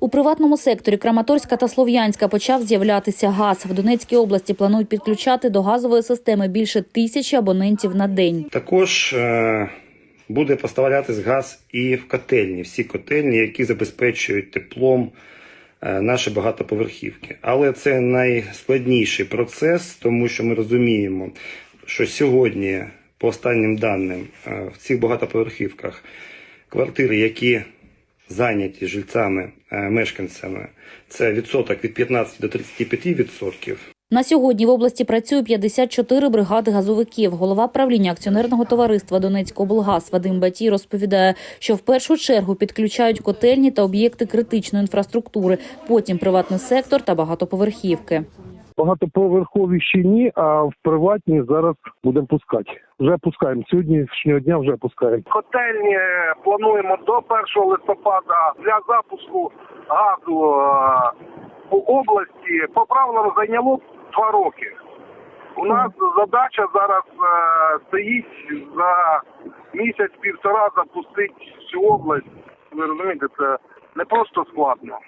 У приватному секторі Краматорська та Слов'янська почав з'являтися газ. В Донецькій області планують підключати до газової системи більше тисячі абонентів на день. Також е, буде поставлятись газ і в котельні, всі котельні, які забезпечують теплом е, наші багатоповерхівки. Але це найскладніший процес, тому що ми розуміємо, що сьогодні, по останнім даним, е, в цих багатоповерхівках квартири, які зайняті жильцями, е, мешканцями, це відсоток від 15 до 35 відсотків. На сьогодні в області працює 54 бригади газовиків. Голова правління акціонерного товариства «Донецькоблгаз» Вадим Батій розповідає, що в першу чергу підключають котельні та об'єкти критичної інфраструктури, потім приватний сектор та багатоповерхівки. Багатоповерхові ще ні, а в приватні зараз будемо пускати. Вже пускаємо. Сьогоднішнього дня вже пускаємо. Котельні е, плануємо до 1 листопада для запуску газу е, по області. По правилам зайняло два роки. У нас задача зараз е, стоїть за місяць-півтора запустити всю область. Ви розумієте, це не просто складно.